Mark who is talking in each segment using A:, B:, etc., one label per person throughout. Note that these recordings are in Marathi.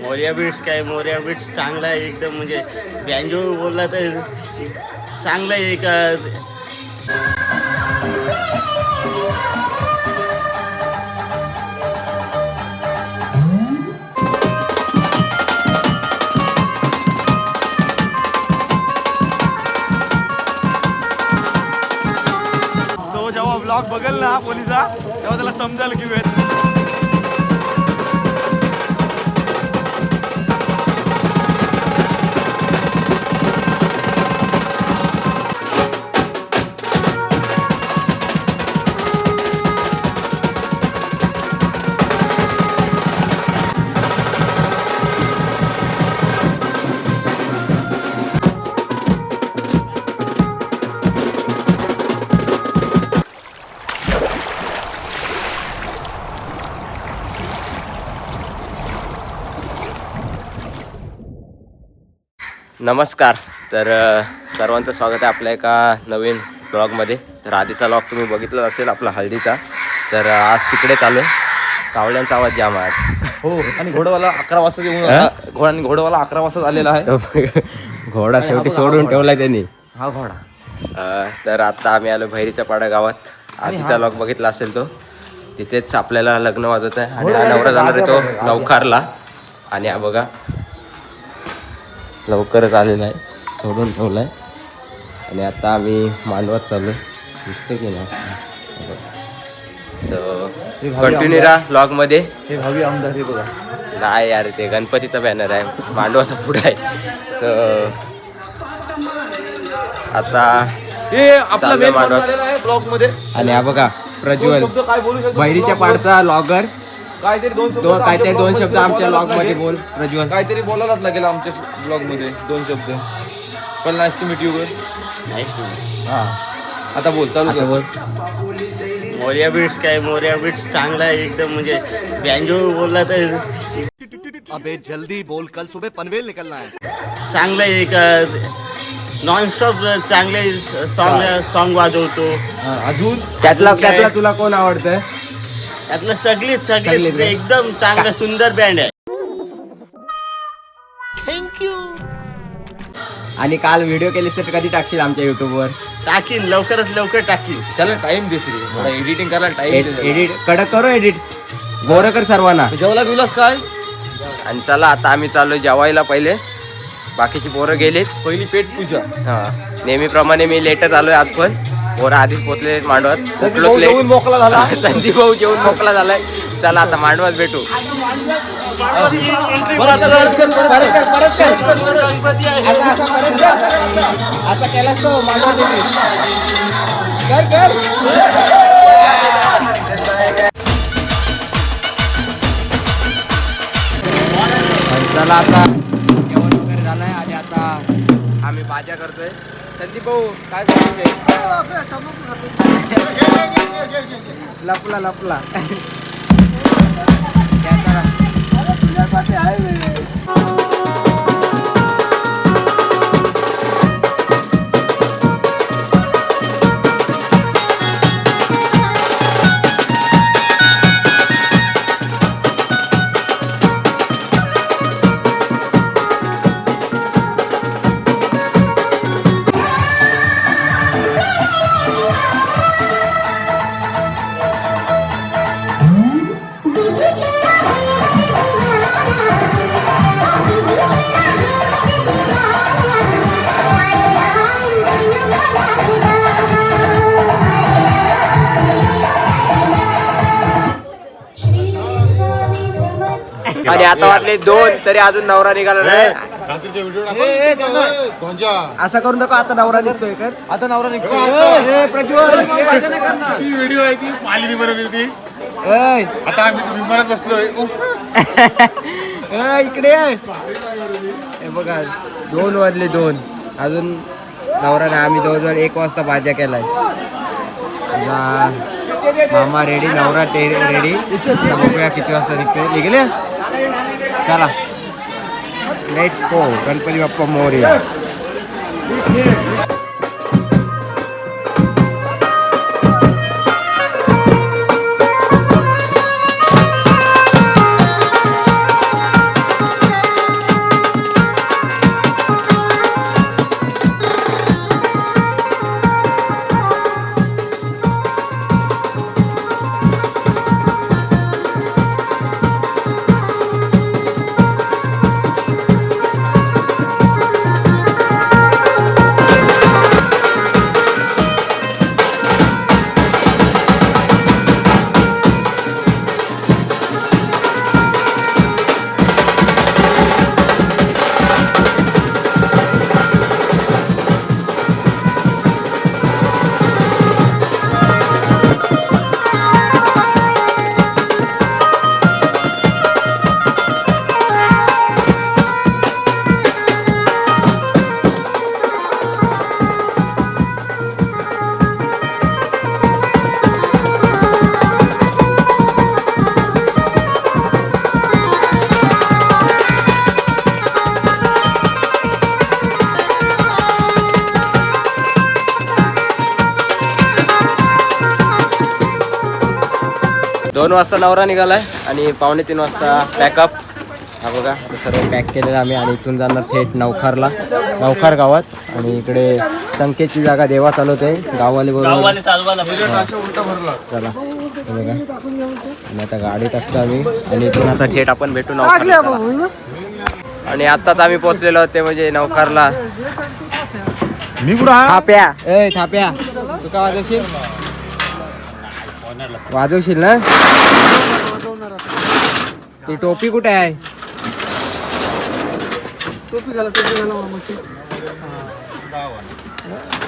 A: मोर्या बीट्स काय मोर्या बीट्स चांगला आहे एकदम म्हणजे बँजो बोलला तर चांगलं आहे एक
B: तो जेव्हा ब्लॉग बघेल ना पोलिसा तेव्हा त्याला समजेल की वेळ
C: नमस्कार. तर सर्वांचं स्वागत आहे आपल्या एका नवीन ब्लॉगमध्ये. तर आधीचा ब्लॉग तुम्ही बघितला असेल आपला हळदीचा. तर आज तिकडे चालू आहे कावळ्यांचा आवाज जाम आहे.
B: हो आणि घोडवाला अकरा वाजता येऊन? घोडा आणि घोडवाला अकरा वाजता आलेला आहे.
C: घोडा शेवटी सोडून ठेवलाय त्यांनी.
B: हा घोडा.
C: अ, तर आता आम्ही आलो भैरीच्या पाडा गावात आधीचा ब्लॉग बघितला असेल तो. तिथेच आपल्याला लग्न वाजत आहे आणि हा नवरा जाणार आहे तो नौकारला. आणि हा बघा लवकरच आलेला आहे. सोडून ठेवलाय. आणि आता आम्ही मांडवात चालू दिसते की नाही? सो कंटिन्यू राहा ब्लॉगमध्ये
B: हे भावी आमदार हे बघा.
C: नाही यार ते गणपतीचा बॅनर आहे. मांडवाचा पुढे आहे. सो आता
B: हे आपला
C: मांडवा.
B: आहे ब्लॉगमध्ये
C: आणि हा बघा प्रज्वल.
B: दोन शब्द काय बोलू शकतो?
C: बहिरीच्या? पाडचा लॉगर
B: काहीतरी दोन शब्द
C: काहीतरी दोन
B: शब्दमध्ये
C: आमच्या लॉग
B: बोलायलाच
C: मध्ये. बोल प्रज्वल.
B: काहीतरी बोलायलाच लागेल आमच्या ब्लॉगमध्ये दोन शब्द. पण nice to meet you
A: nice to
B: हा. आता बोल चालू
C: आता
B: कर.
C: बोल.
A: मोर्या बीट्स काय मोर्या बीट्स चांगला आहे एकदम म्हणजे बँजो बोलला तर
D: अबे जल्दी बोल कल सुबह पनवेल निकलना है।
A: चांगलं आहे एक नॉनस्टॉप चांगले सॉन्ग सॉन्ग वाजवतो.
B: हा, अजून?
C: त्यातला? त्यातला तुला कोण आवडतं
A: त्यातलं सगळीच सगळीच.
C: सगळीच.
A: एकदम चांगलं सुंदर बँड आहे.
C: आणि काल व्हिडिओ केलीस तर कधी टाकशील आमच्या युट्यूब वर?
A: टाकीन लवकरात लवकर टाकीन.
B: त्याला टाइम दिस रे. मला एडिटिंग करायला टाइम
C: एडिट कडक करो एडिट गोरं कर सर्वांना.
B: जेवला बिवलास काय?
C: आणि चला आता आम्ही चाललोय जेवायला पहिले. बाकीची पोरं गेलीत.
B: पहिली पेट पूजा.
C: हा. नेहमीप्रमाणे मी लेटच आलोय आज पण पोरं आधीच पोचले मांडवात.
B: मोकळा झाला.
C: संदीप भाऊ जेवून मोकळा झालाय. चला आता मांडवात भेटू. असं केलास तो मांडवात चला आता जेवण वगैरे झालंय आणि आता आम्ही भाज्या करतोय. संदीप भाऊ काय लपला लपला. तरी अजून नवरा निघाला नाही. असं करून दाखव आता नवरा निघतोय कर.
B: आता नवरा निघतो
C: ए, प्रज्वल.
D: ती व्हिडिओ आहे ती. पाहिली बनवली ती.
C: ए,
D: आता आम्ही विमानात बसलोय.
C: ए, इकडे ये. हे बघा दोन वाजले दोन. अजून नवरा नाही आम्ही जवळजवळ एक वाजता भाज्या केलाय. मामा रेडी नवरा टे रेडी बघूया किती वाजता निघते निघले? चला. Let's go. Ganpati Bappa Moria. Yeah. दोन वाजता नवरा निघालाय आणि पावणे तीन वाजता पॅकअप हा बघा आता सर्व पॅक केलेलं आम्ही आणि इथून जाणार थेट नवखारला नवखार गावात. आणि इकडे संकेतची जागा देवा चालवते. गाववाले बरोबर. चला. हे बघा. आणि आता गाडी टाकतो आम्ही. आणि इथून आता थेट आपण भेटू नवखारला. चला. आणि आत्ताच आम्ही पोहोचलेलो ते म्हणजे नवखारला.
B: मी कुठं
C: थाप्या. ए थाप्या. तू का वाजवशील वाजवशील ना? ती टोपी कुठे आहे?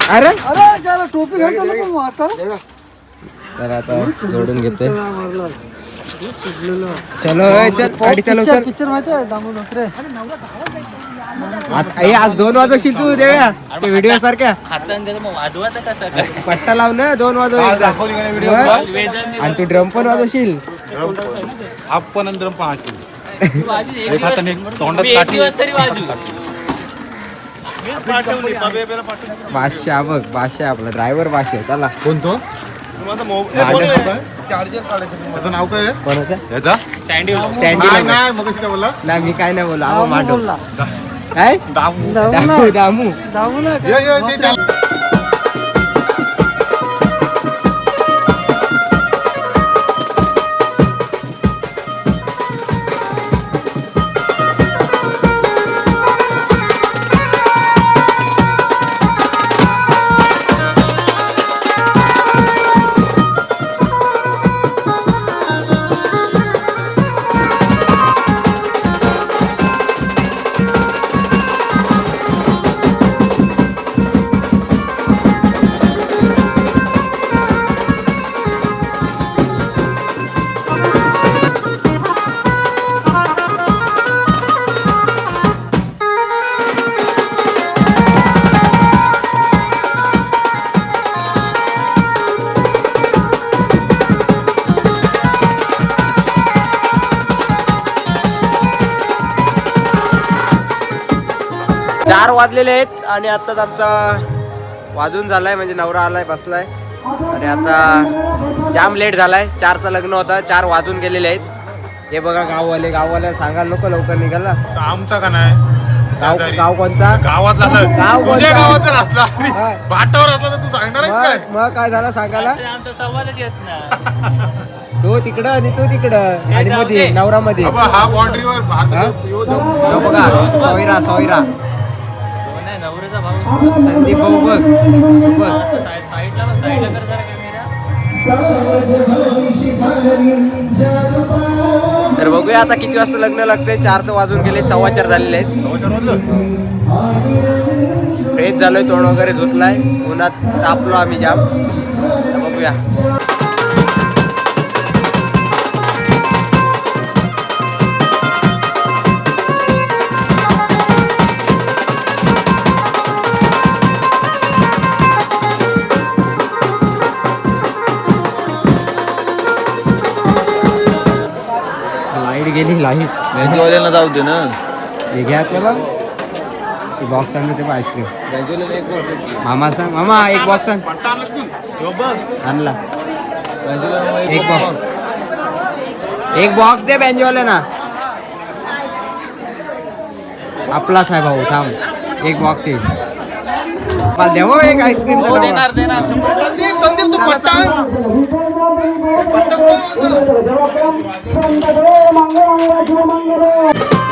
C: अरे?
E: टोपी घालतो ना पण आता
C: तर आता जोडून घेते. चलो चल गाडी चालव चल.
E: पिक्चर माहिती
C: आज- दोन वाजवशील तू देव्या. ते व्हिडिओ सारख्या. पट्टा लाव ना दोन वाजव आणि तू ड्रम पण वाजवशील.
B: आपण आणि ड्रम पाहशील एक हाताने तोंडात काठी.
C: बादशाह बघ बादशाह आपला. ड्रायव्हर बादशाह चला.
B: कोणतो? चार्जर काढायचं माझं नाव काय आहे?
C: कोणाचं
B: याचा
C: सँडी
B: नाही
C: नाही
B: नाही मग काय बोला
C: मी काय नाही बोललो. अहो मांडव.
E: बोलला.
C: काय?
B: दामू.
C: दामू दामू
E: दामू. ना
C: वाजलेले आहेत आणि आत्ताच आमचा वाजून झालाय म्हणजे नवरा आलाय बसलाय. आणि आता जाम लेट झालाय. चारचं लग्न होता चार वाजून गेलेले आहेत. हे बघा गाववाले गाववाले सांगायला नको लवकर निघाल ना
B: आमचा का नाही?
C: गाव. गाव कोणचा?
B: गावातला
C: गाव
B: तुझ्या
C: कोणता?
B: गावात जर असला. आणि
C: हा.
B: बाटावर असला तर तू सांगणार आहेस काय?
C: मग काय झालं सांगायला? तो तिकडं आणि तो तिकडं. आणि मध्ये नवरा मध्ये
B: हा बाउंड्रीवर भारतात यो जो-
C: तो बघा सोयरा सोयरा. संदीप भाऊ बघ. बघ. तर बघूया आता किती वाजता लग्न लागतंय. चार तर वाजून गेले सव्वा चार झालेले आहेत? फ्रेश झालोय तोंड वगैरे धुतलाय. उन्हात तापलो आम्ही जाम. तर बघूया. गेली लाइट
B: बँकेवाल्यांना जाऊ दे ना.
C: हे घ्या आपल्याला ते बॉक्स सांग ते आईस्क्रीम मामा सांग. मामा एक बॉक्स सांग? आणला. एक बॉक्स एक बॉक्स दे बँजोवाले ना आपलाच आहे भाऊ थांब. एक बॉक्स येईल मला देवो एक आईस्क्रीम
B: संदीप संदीप तू पट्टा आण. पट्टा कुठं आहे माझा?
C: नवऱ्या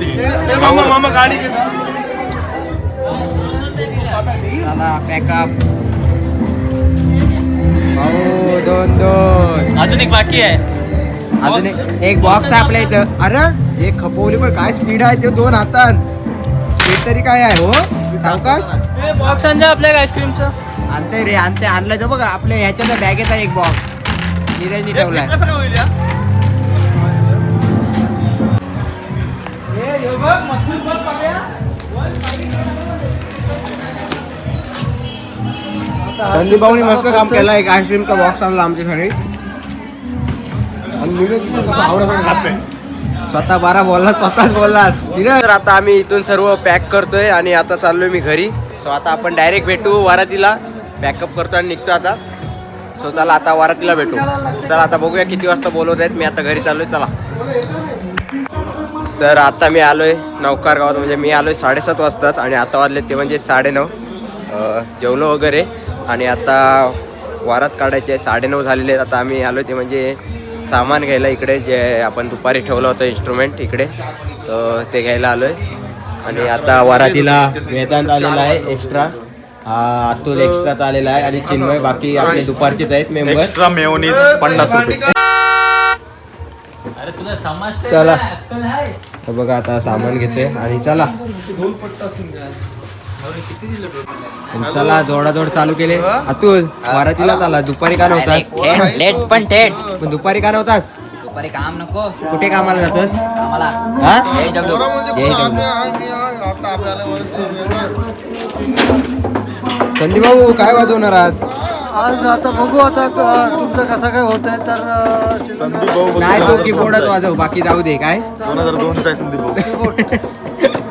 B: मामा मामा गाडी
C: पॅकअप भाऊ दोन दोन
F: अजून एक बाकी आहे
C: अजून एक- एक बॉक्स आहे आपल्या इथं अरे एक खपवली पण काय स्पीड आहे ते दोन हातात स्पीड तरी काय आहे हो सावकाश
F: बॉक्स आणजा आपल्या आईस्क्रीमचं
C: आणते रे आणते आणलं तर बघा आपल्या ह्याच्या बॅगेचा एक बॉक्स नीरजनी ठेवलाय संदीप भाऊनी मस्त काम केलं एक आईस्क्रीमचा बॉक्स आणला आमच्यासाठी स्वतः बारा बोलला स्वतःच बोलला. तर आता आम्ही इथून सर्व पॅक करतोय आणि आता चाललोय मी घरी. सो आता आपण डायरेक्ट भेटू वारातीला. पॅकअप करतो आणि निघतो आता. सो चला आता वारातीला भेटू. चला आता बघूया किती वाजता बोलवत आहेत. मी आता घरी चाललोय. चला. तर आता मी आलोय नौकार गावात. म्हणजे मी आलोय साडेसात वाजताच आणि आता वाजले ते म्हणजे साडेनऊ. जेवलो वगैरे. आणि आता वारात काढायचे साडेनऊ झालेले आहेत. आता आम्ही आलो ते म्हणजे सामान घ्यायला इकडे जे आपण दुपारी ठेवलं होतं इन्स्ट्रुमेंट इकडे तर ते घ्यायला आलोय. आणि आता वरातीला वेदांत आलेला आहे एक्स्ट्रा अतुल एक्स्ट्राचा आलेला आहे आणि चिन्मय बाकी आपले दुपारचेच आहेत मेंबर
B: एक्स्ट्रा मेयोनीज पन्नास रुपये.
C: चला. तर बघा आता सामान घेते आणि चला. चला जोडाजोड चालू केले. अतुल वारातीला चला. दुपारी का नव्हतास?
F: लेट पण थेट.
C: पण दुपारी का नव्हतास?
F: दुपारी काम नको.
C: कुठे कामाला जातोस? हा. संदीप भाऊ काय वाजवणार आज?
E: आज आता बघू आता तुमचं कसं काय होत आहे तर
B: संदीप भाऊ
C: नाही तो कीबोर्डच वाजव बाकी जाऊ दे काय?
B: दोन हजार दोनचा आहे संदीप भाऊ.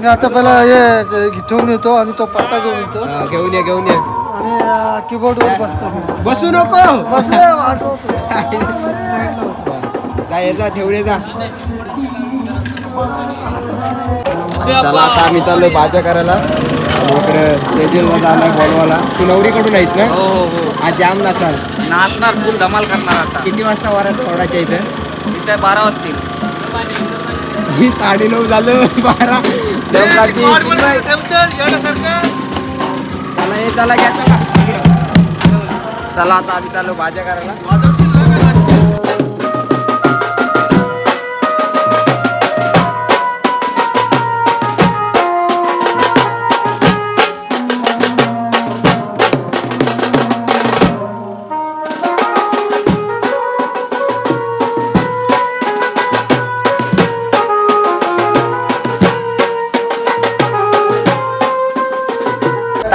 E: मी आता पहिला हे ठेवून येतो आणि तो पट्टा घेऊन येतो.
C: हा, घेऊन ये घेऊन ये.
E: आणि कीबोर्डवर बसतो मी.
C: बसू नको.
E: बसले वाजवतो
C: जा ये जा ठेवले जा. चला आता आम्ही चाललोय भाज्या करायला. आणि इकडे तेजलला झालाय बोलवाला तू नवरीकडून आहेस ना?
F: हो हो.
C: आज जाम ना चाल.
F: नाचणार फुल धमाल करणार आता.
C: किती वाजता वरात सोडायच्या इथं?
F: इथे बारा वाजतील.
C: ही साडे नऊ झालं बारा. चला घ्या चला. चला आता आम्ही चाललो भाज्या करायला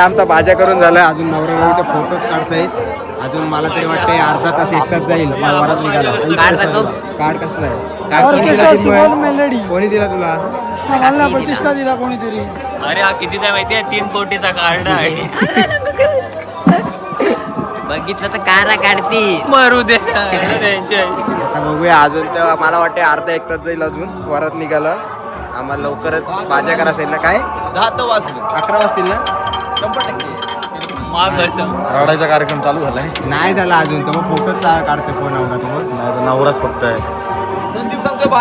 C: आता आमचा भाज्या करून झाला अजून नवरा नवरीचे फोटोज काढतायत अजून मला तरी वाटते अर्धा तास एक तास जाईल. मला वरात निघाला
F: कार्ड
C: कसला आहे? कार्ड कोणी दिला तुला?
E: मला प्रतिष्ठा दिला? कोणीतरी.
F: अरे हा कितीचा माहिती आहे तीन कोटीचा कार्ड आहे. बघितलं तर कारा काढती. मरू दे.
C: आता बघूया. अजून तर मला वाटते अर्धा एक तास जाईल अजून. वरात निघाला. आम्हाला लवकरच भाज्या करा असेल ना काय? अकरा वाजतील ना?
B: राडायचा कार्यक्रम चालू झालाय.
C: नाही झाला अजून तर मग फोटोच काढतो फोन नवरा तुम्ही
B: नाही तर नवराच फक्त आहे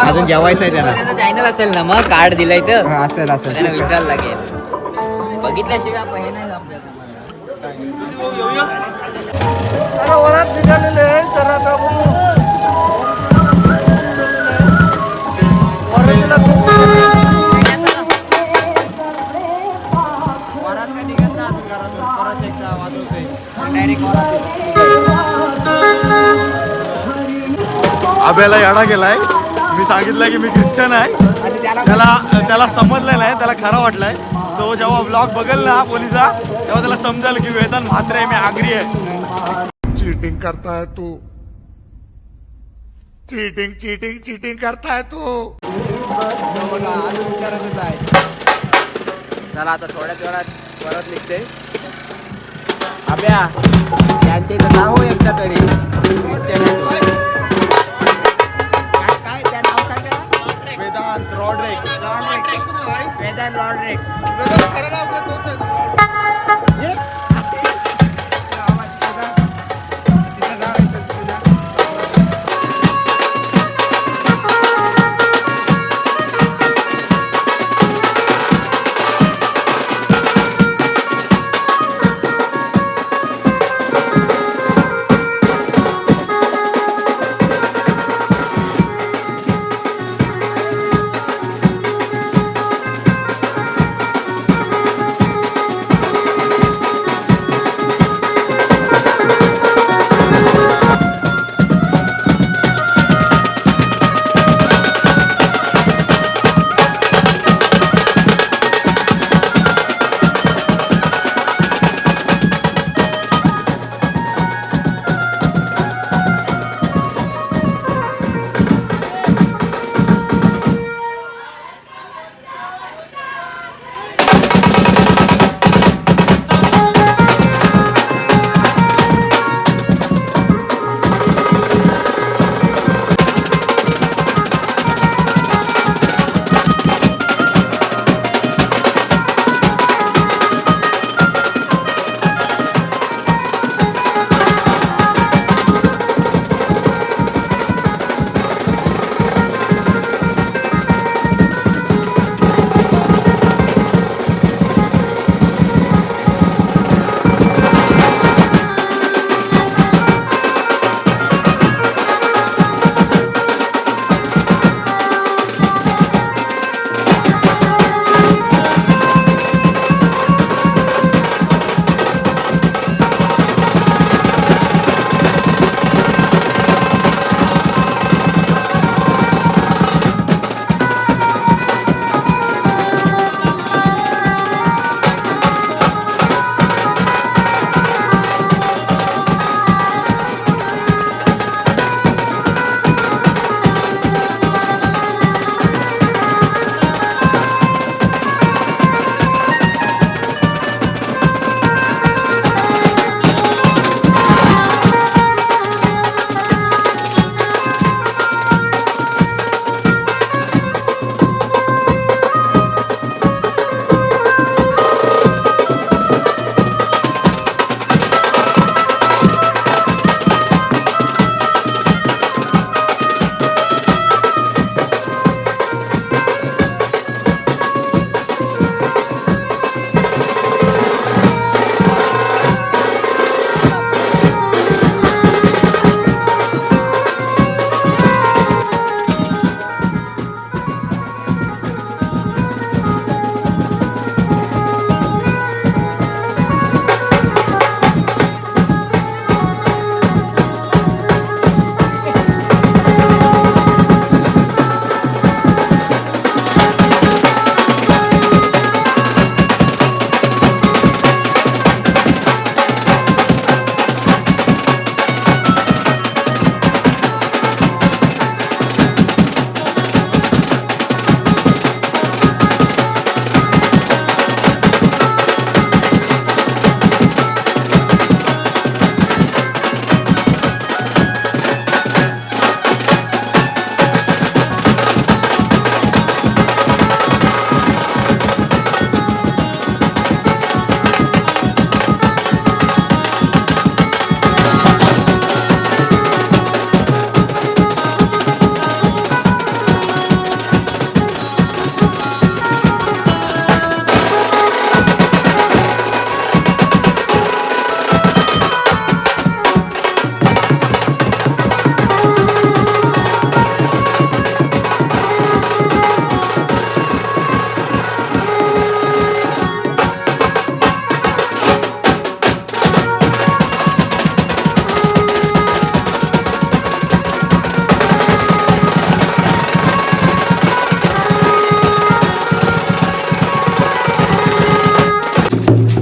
C: अजून जेवायचं आहे त्याला.
F: चॅनल असेल ना मग कार्ड दिलाय तर.
C: हा, असेल असेल.
F: त्यांना विचारायला लागेल. बघितल्याशिवाय हे नाही समजत आम्हाला.
B: आब्याला येडा गेलाय मी सांगितलं की मी ख्रिश्चन आहे.
C: आणि त्याला
B: त्याला समजलं नाही त्याला खरा वाटलाय. तो जेव्हा ब्लॉग बघेल ना पोलिसा तेव्हा त्याला समजेल की वेदन म्हात्रे मी आगरी आहे.
G: चीटिंग करता है तू. चीटिंग चीटिंग चीटिंग करता है तू.
C: चला आता थोड्याच वेळात परत निघते. अभ्या त्यांच्या इथं नाव हो एकदा तरी.
B: वेदांत रॉड्रिक्स
C: वेदांत लॉर्ड्रेक्स ये.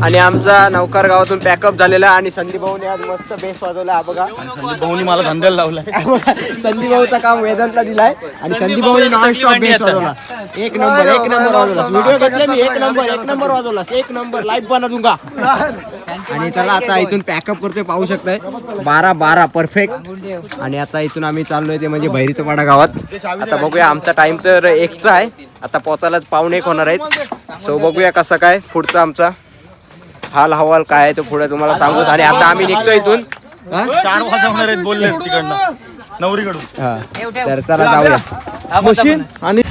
C: आणि आमचा नौकार गावातून पॅकअप झालेला आणि संदीप भाऊने आज मस्त बेस वाजवला हा बघा.
B: संदीप भाऊनी मला धंद्याला लावलाय.
C: संदीप भाऊचा काम वेदांतला दिलाय आणि संदीप भाऊने नॉन स्टॉप बेस वाजवला. एक नंबर एक नंबर वाजवला. व्हिडिओ घेतले मी एक नंबर एक नंबर वाजवला. एक नंबर लाईव्ह बना दूंगा आणि चला आता इथून पॅकअप करतोय पाहू शकताय. बारा बारा परफेक्ट आणि आता इथून आम्ही चाललोय ते म्हणजे बहिरीचं पाडा गावात. आता बघूया आमचा टाइम तर एकचा आहे. आता पोचायला पाऊण एक होणार आहेत. सो बघूया कसं काय पुढचा आमचा. हाल हवाल काय आहे तो पुढे तुम्हाला सांगू आणि आता आम्ही निघतो इथून?
B: चार वाजवणार आहेत बोलले तिकडनं. नवरीकडून.
C: हा. तर चला जाऊया.
B: मशीन आणि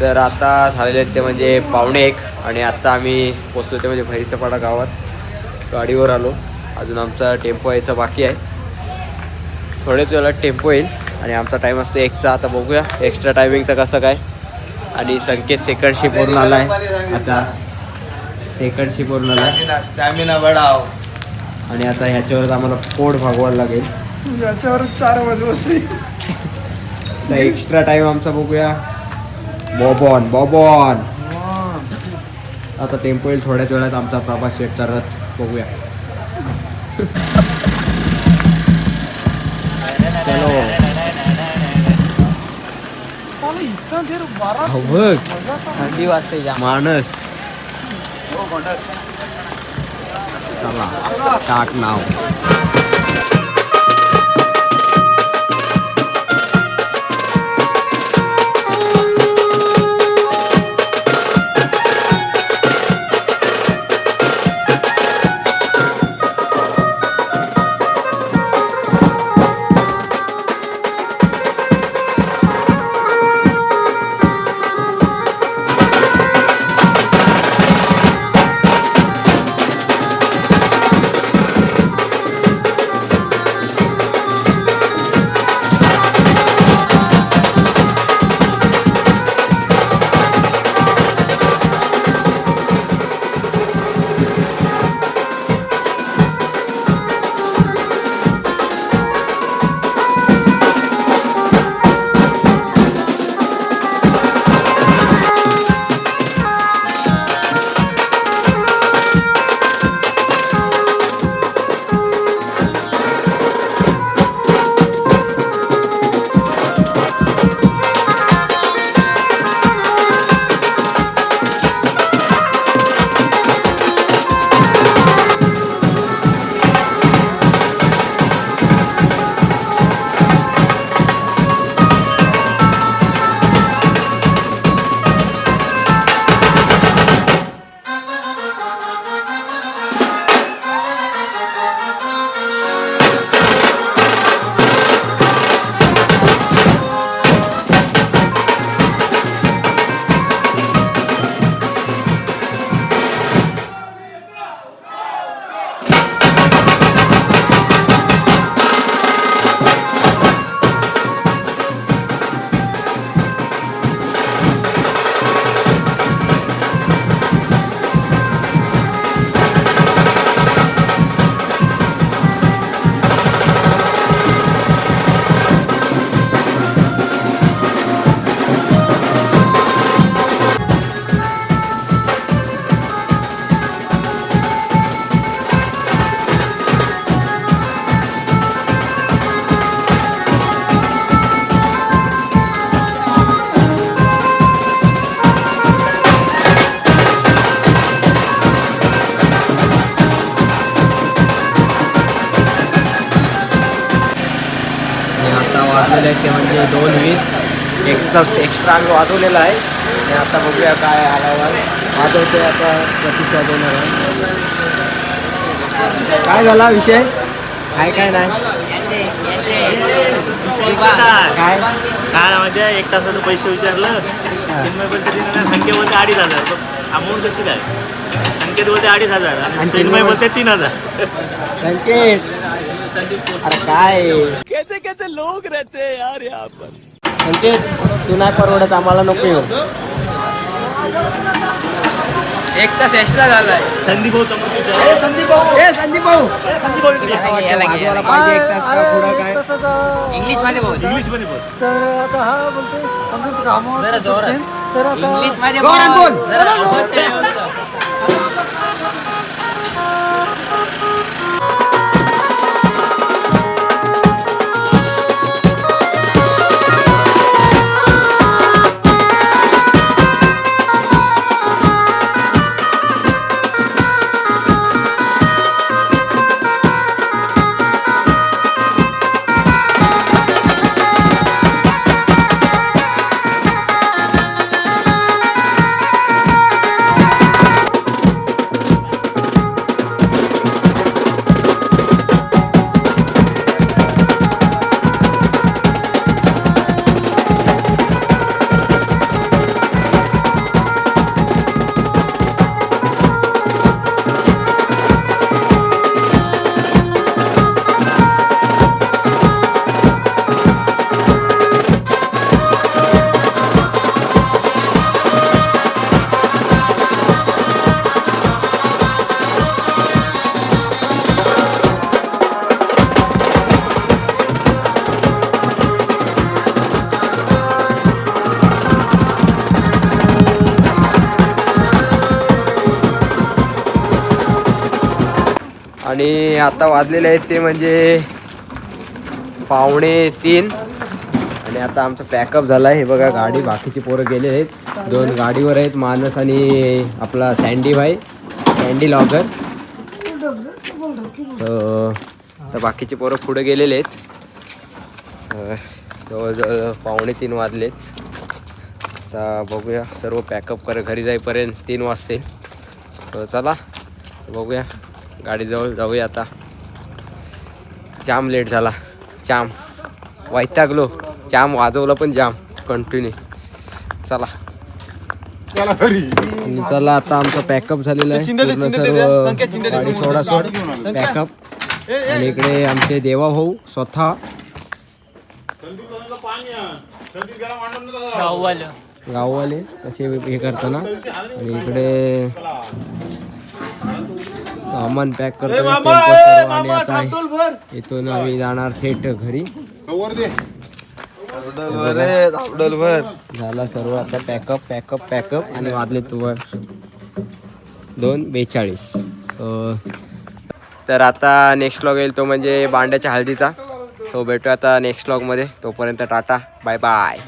C: तर आता झालेले आहेत ते म्हणजे पावणे एक. आणि आता आम्ही पोचतो ते म्हणजे भैरीचा पाडा गावात. गाडीवर आलो. अजून आमचा टेम्पो यायचा बाकी आहे. थोड्याच वेळात टेम्पो येईल. आणि आमचा टाईम असतो एकचा. आता बघूया. एक्स्ट्रा टायमिंगचं कसं काय. आणि संकेत सेकंड शिपवरून आला आहे आता सेकंड शिपवरून आला आहे
B: स्टॅमिना बडाव
C: आणि आता ह्याच्यावरच आम्हाला पोट भागवायला लागेल.
E: याच्यावर चार वाजवायचे
C: एक्स्ट्रा टाइम आमचा बघूया. बॉबॉन बॉबॉन. आता टेम्पो येईल थोड्याच वेळात आमचा प्रभास शेटचा रथ बघूया. चलो.
F: थंडी वाजते जाम.
C: माणस. चला टाक नाव एक्स्ट्रा एक्स्ट्रा आम्ही वाजवलेला आहे. आणि आता बघूया काय आला वाजवतोय आता प्रतिसाद देणार आहे. काय झाला विषय? काय काय नाही? काय?
A: काय म्हणजे एक तासाचं पैसे विचारलं. संख्या बोलते अडीच हजार. अमाऊंट कशी काय? संख्येत बोलते अडीच हजार
C: आणि चिन्मय
A: चिन्मय बोलते तीन हजार.
C: संकेत. अरे काय? कैसे कैसे लोग रहते यार यहाँ पर। संकेत तू नाही परवडत आम्हाला नको येऊ.
F: एक तास एक्स्ट्रा झालाय.
A: संदीप भाऊ
C: संदीप भाऊ. ए संदीप भाऊ.
A: संदीप भाऊ इकडे ये.
F: याला घे, याला घे.
C: पाहिजे एक तास का पुढं काय?
E: तसं तर-
F: इंग्लिशमध्ये बोल.
A: इंग्लिशमध्ये बोल.
E: तर आता हा बोलते समजा कामावर तर आता
C: इंग्लिशमध्ये बोल. आणि आता वाजलेले आहेत ते म्हणजे पावणे तीन. आणि आता आमचं पॅकअप झालं आहे हे बघा गाडी बाकीची पोरं गेले आहेत. दोन गाडीवर आहेत मानस आणि आपला सँडी भाई सँडी लॉगर तर बाकीचे पोरं पुढे गेलेले आहेत. जवळजवळ पावणे तीन वाजलेच तर बघूया सर्व पॅकअप कर घरी जाईपर्यंत तीन वाजतील. चला बघूया. गाडीजवळ जाऊया आता. जाम लेट झाला. जाम. वैतागलो. जाम वाजवलं पण जाम. कंटिन्यू चला.
B: चला
C: चला आता आमचा पॅकअप झालेला आहे. सर्व गाडी. सोडा सोड. पॅकअप आणि इकडे आमचे देवा भाऊ स्वतः. गाववाले. कसे हे करताना. आणि इकडे सामान पॅक करतो आणि आता इथून आम्ही जाणार थेट घरी. झाला सर्व आता पॅकअप पॅकअप पॅकअप आणि वाजले तुवर दोन बेचाळीस. सो तर आता नेक्स्ट लॉग येईल तो म्हणजे बांड्याच्या हळदीचा. सो भेटू आता नेक्स्ट लॉगमध्ये तोपर्यंत टाटा बाय बाय